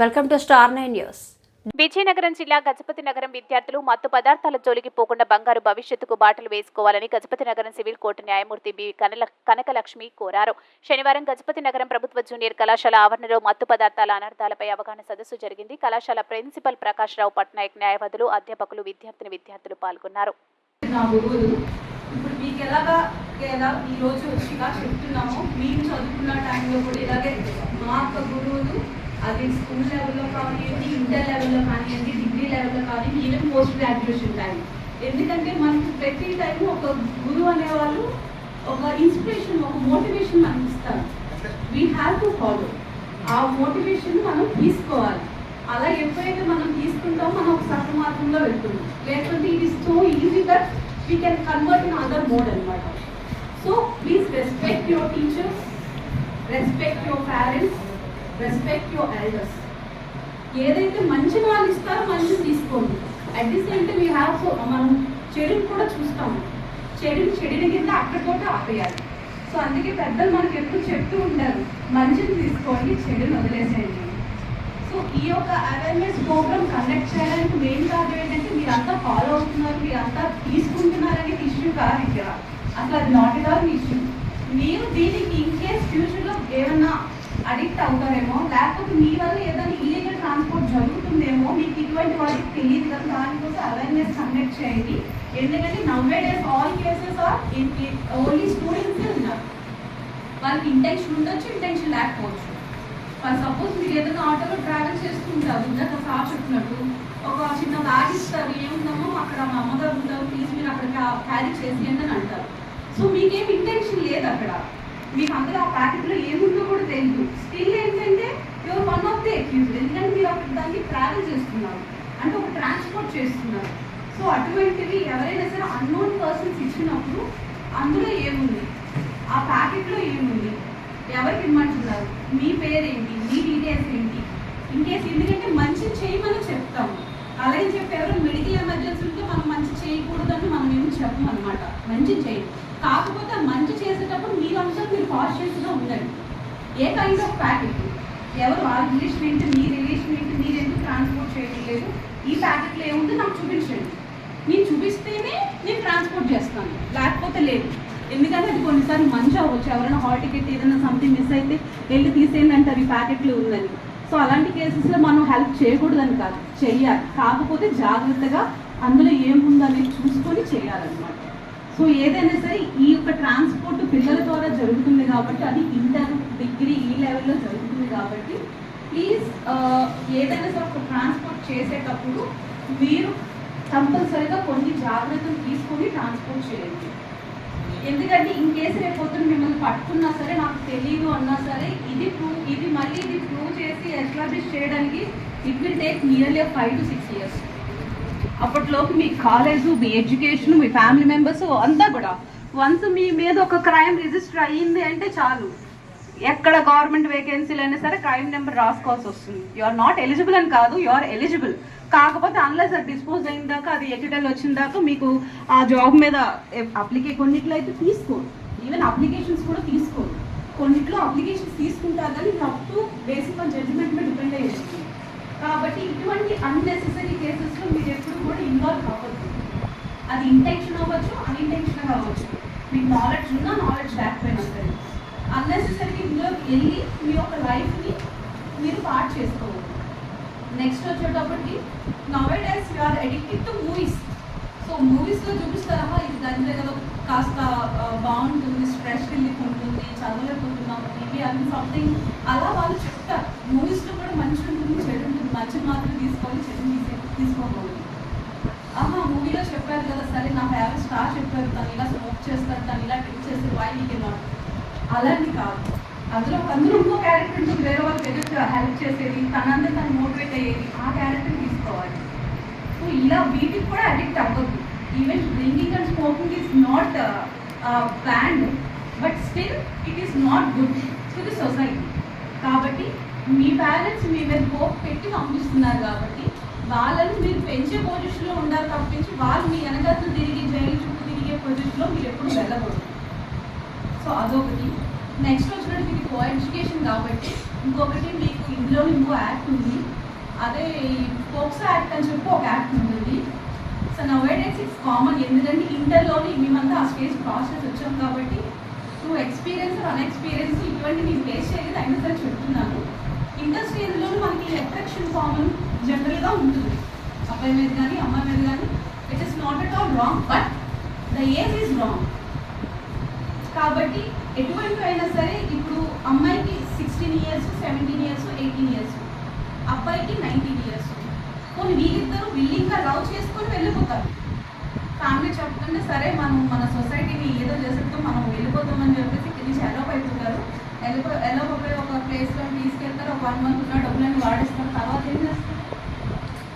Welcome to star nine news. Vizianagaram జిల్లా గజపతి నగరం విద్యార్థులు మత్తు పదార్థాల జోలికి పోకుండా బంగారు భవిష్యత్తుకు బాటలు వేసుకోవాలని గజపతి నగరం సివిల్ కోర్టు న్యాయమూర్తి బి కనల కనకలక్ష్మి కోరారు. శనివారం గజపతి నగరం ప్రభుత్వ జూనియర్ కళాశాల ఆవరణలో మత్తు పదార్థాల అనర్థాలపై అవగాహన సదస్సు జరిగింది. కళాశాల ప్రిన్సిపల్ ప్రకాష్ రావు పట్నాయక్ న్యాయవాదులు అధ్యాపకులు విద్యార్థిని విద్యార్థులు పాల్గొన్నారు. మీకు చదువుకున్న టైంలో కూడా ఇలాగే మా యొక్క గురువులు అది స్కూల్ లెవెల్లో కానివ్వండి ఇంటర్ లెవెల్లో కానివ్వండి డిగ్రీ లెవెల్లో కానివ్వండి ఈవెన్ పోస్ట్ గ్రాడ్యుయేషన్ టైం ఎందుకంటే మనకు ప్రతి టైం ఒక గురువు అనేవాళ్ళు ఒక ఇన్స్పిరేషన్ ఒక మోటివేషన్ మనకి ఇస్తారు. వీ హ్యావ్ టు ఫాలో ఆ మోటివేషన్ మనం తీసుకోవాలి. అలా ఎప్పుడైతే మనం తీసుకుంటామో మనం ఒక సత్య మార్గంలో వెళ్తుంది లేకపోతే ఇది so easy that we can convert in other mode అనమాట so please respect your teachers respect your parents respect your elders ఏదైతే మంచి వాళ్ళు ఇస్తారో మంచిది తీసుకోండి. At the same time you have so మనం చెడుని కూడా చూస్తాము. చెడుని చెడుని కింద అక్కడితోటి ఆపేయాలి. సో అందుకే పెద్దలు మనకి ఎప్పుడు చెప్తూ ఉంటారు మంచిని తీసుకోండి చెడుని వదిలేసేయండి. సో ఈ యొక్క అవేర్నెస్ ప్రోగ్రామ్ కండక్ట్ చేయడానికి మెయిన్ కారణం ఏంటంటే మీరంతా ఫాలో అవుతున్నారు మీరంతా తీసుకుంటున్నారనే ఇష్యూ కాదు ఇక్కడ. అసలు అది నాట్ ఇట్ ఆల్ ఇష్యూ మీరు దీనికి ఇన్ కేస్ ఫ్యూచర్లో ఏమన్నా అడిక్ట్ అవుతారేమో లేకపోతే మీ వల్ల ఏదైనా ఇల్లీగల్ ట్రాన్స్పోర్ట్ జరుగుతుందేమో మీకు ఇటువంటి వాళ్ళకి తెలియదు కదా దానికోసం అవేర్నెస్ కండక్ట్ చేయండి. ఎందుకంటే nowadays all cases are only students ఉన్నారు. వాళ్ళకి ఇంటెన్షన్ ఉండొచ్చు ఇంటెన్షన్ లేకపోవచ్చు. వాళ్ళు సపోజ్ మీరు ఏదైనా ఆటోలో ట్రావెల్ చేస్తుంటారు ఇందాక సార్ చెప్పినట్టు ఒక చిన్న బ్యాగ్ ఇస్తారు ఏముందామో అక్కడ మా అమ్మగారు ఉంటారు ప్లీజ్ మీరు అక్కడ క్యారీ చేసి అని అంటారు. సో మీకేం ఇంటెన్షన్ లేదు అక్కడ. మీకు అందులో ఆ ప్యాకెట్లో ఏముందో కూడా తెలియదు స్టిల్ ఏంటంటే your one of the accused ఎందుకంటే మీరు అక్కడ దానికి ట్రావెల్ చేస్తున్నారు అంటే ఒక ట్రాన్స్పోర్ట్ చేస్తున్నారు. సో అటువంటివి ఎవరైనా సరే అన్నోన్ పర్సన్స్ ఇచ్చినప్పుడు అందులో ఏముంది? ఆ ప్యాకెట్లో ఏముంది? ఎవరికి ఇమ్మంటున్నారు మీ పేరేంటి? మీ డీటెయిల్స్ ఏంటి? ఇంకేస్ ఎందుకంటే మంచి చేయమని చెప్తాము అలాగే చెప్పి ఎవరు మెడికల్ ఎమర్జెన్సీ ఉంటే మనం మంచి చేయకూడదని మనం ఏమి చెప్పం అనమాట మంచి చేయి. కాకపోతే మంచి చేసేటప్పుడు మీరంతా మీరు కాన్షియస్గా ఉండండి. ఏ కైండ్ ఆఫ్ ప్యాకెట్ ఎవరు ఆ రిలేషన్ ఏంటి? మీ రిలేషన్ ఏంటి? మీరు ఎందుకు ట్రాన్స్పోర్ట్ చేయట్లేదు? లేదు ఈ ప్యాకెట్ ఏముందో? నాకు చూపించండి. నేను చూపిస్తేనే నేను ట్రాన్స్పోర్ట్ చేస్తాను. లేకపోతే లేదు. ఎందుకంటే అది కొన్నిసార్లు మంచి అవ్వచ్చు. ఎవరైనా హాల్ టికెట్ ఏదైనా సంథింగ్ మిస్ అయితే వెళ్ళి తీసేయండి అంటారు. ఈ ప్యాకెట్లు ఉందని. సో అలాంటి కేసెస్లో మనం హెల్ప్ చేయకూడదని కాదు. చెయ్యాలి కాకపోతే జాగ్రత్తగా అందులో ఏముందనేది చూసుకొని చేయాలన్నమాట. సో ఏదైనా సరే ఈ యొక్క ట్రాన్స్పోర్ట్ పిల్లల ద్వారా జరుగుతుంది కాబట్టి అది ఇంటర్ డిగ్రీ ఈ లెవెల్లో జరుగుతుంది కాబట్టి ప్లీజ్ uh, ఏదైనా సరే ఒక ట్రాన్స్పోర్ట్ చేసేటప్పుడు మీరు కంపల్సరీగా కొన్ని జాగ్రత్తలు తీసుకొని ట్రాన్స్పోర్ట్ చేయండి. ఎందుకంటే ఇన్ కేసు రేపు మిమ్మల్ని పట్టుకున్నా సరే నాకు తెలియదు అన్నా సరే ఇది ప్రూవ్ ఇది మళ్ళీ ఇది ప్రూవ్ చేసి ఎస్టాబ్లిష్ చేయడానికి it will take nearly five to six years అప్పట్లోకి మీ కాలేజ్ మీ ఎడ్యుకేషన్ మీ ఫ్యామిలీ మెంబర్స్ అంతా కూడా వన్స్ మీ మీద ఒక క్రైమ్ రిజిస్టర్ అయ్యింది అంటే చాలు. ఎక్కడ గవర్నమెంట్ వేకెన్సీలు అయినా సరే క్రైమ్ నెంబర్ రాసుకోవాల్సి వస్తుంది. యు ఆర్ నాట్ ఎలిజిబుల్ అని కాదు యు ఆర్ ఎలిజిబుల్ కాకపోతే అన్లెస్ అది డిస్పోజ్ అయిన దాకా అది ఎడిటల్ వచ్చిన దాకా మీకు ఆ జాబ్ మీద అప్లికే కొన్నిట్లో అయితే తీసుకోరు. ఈవెన్ అప్లికేషన్స్ కూడా తీసుకోరు. కొన్నిట్లో అప్లికేషన్స్ తీసుకుంటారు కానీ తప్పు టు బేసిక్ ఆన్ జడ్జిమెంట్ మీద డిపెండ్ అయ్యి వస్తుంది కాబట్టి ఇటువంటి అన్నెసెసరీ కేసెస్లో మీరు ఎప్పుడు కూడా ఇన్వాల్వ్ అవ్వద్దు. అది ఇంటెన్షన్ అవ్వచ్చు అన్ఇంటెన్షన్ అవ్వచ్చు. మీకు నాలెడ్జ్ ఉన్నా నాలెడ్జ్ లేకపోయినా సరే. అన్నెసెసరీ ఇందులో వెళ్ళి మీ యొక్క లైఫ్ని మీరు పార్ట్ చేసుకోవాలి. నెక్స్ట్ వచ్చేటప్పటికి nowadays you are addicted to movies so మూవీస్లో చూపిస్తారా? ఇది దాంట్లో కదా కాస్త బాగుంటుంది స్ట్రెస్ రిలీఫ్ ఉంటుంది చదవలేకపోతున్నాము మేబీ అన్ని సంథింగ్ అలా వాళ్ళు చెప్తారు. మూవీస్లో కూడా మంచి ఉంటుంది చెడు ఉంటుంది. మంచి మాత్రం తీసుకోవాలి చెడు తీసే తీసుకోకూడదు. ఆహా మూవీలో చెప్పారు కదా సరే నా ఫేవరెట్ స్టార్ చెప్పారు తను ఇలా స్మోక్ చేస్తారు తను ఇలా డ్రింక్ చేస్తారు వై నీకు నాట్ అలాంటి కాదు. అందులో అందులో ఇంకో క్యారెక్టర్ ఉంటుంది వేరే వాళ్ళు ఎదురు హెల్ప్ చేసేది తనంతా తను మోటివేట్ అయ్యేది ఆ క్యారెక్టర్ తీసుకోవాలి. సో ఇలా వీటికి కూడా అడిక్ట్ అవ్వద్దు. Even drinking and smoking is not banned but still it is not good to the society కాబట్టి మీ పేరెంట్స్ మీ మీద హోప్ పెట్టి పంపిస్తున్నారు కాబట్టి వాళ్ళని మీరు పెంచే పొజిషన్లో ఉండాలి తప్పించి వాళ్ళు మీ వెనకట్లు తిరిగి జైలు చుట్టూ తిరిగే పొజిషన్లో మీరు ఎప్పుడు వెళ్ళకూడదు. సో అదొకటి. నెక్స్ట్ వచ్చినట్టు మీకు కో ఎడ్యుకేషన్ కాబట్టి ఇంకొకటి మీకు ఇందులో ఇంకో యాక్ట్ ఉంది. అదే పోక్సో యాక్ట్ అని చెప్పి ఒక యాక్ట్ ఉంటుంది. సో నవేడేస్ ఇట్స్ కామన్ ఎందుకంటే ఇంటర్లోని మేమంతా ఆ స్టేజ్ ప్రాసెస్ వచ్చాం కాబట్టి నువ్వు ఎక్స్పీరియన్స్ అన్ఎక్స్పీరియన్స్ ఇటువంటి నేను ఫేస్ చేయలేదు అయినా సరే చెప్తున్నాను. ఇంటర్ స్టేజ్లో మనకి అట్రాక్షన్ కామన్ జనరల్గా ఉంటుంది. అబ్బాయి మీద కానీ అమ్మాయి మీద కానీ it is not at all wrong but the age is wrong కాబట్టి ఎటువంటి అయినా సరే ఇప్పుడు అమ్మాయికి sixteen years seventeen years eighteen years అబ్బాయికి నైన్టీన్ ఇయర్స్ కొన్ని వీళ్ళిద్దరూ విల్లింగ్గా లవ్ చేసుకొని వెళ్ళిపోతారు. ఫ్యామిలీ చెప్పకుండా సరే మనం మన సొసైటీని ఏదో చేసేట్టు మనం వెళ్ళిపోతామని చెప్పేసి కింద నుంచి ఎలోప్ అయిపోతారు. ఎలోప్ ఎలోప్ ఒక ప్లేస్లో తీసుకెళ్తారు. ఒక వన్ మంత్ ఉన్న డబ్బులను వాడేస్తారు. తర్వాత ఏం చేస్తారు?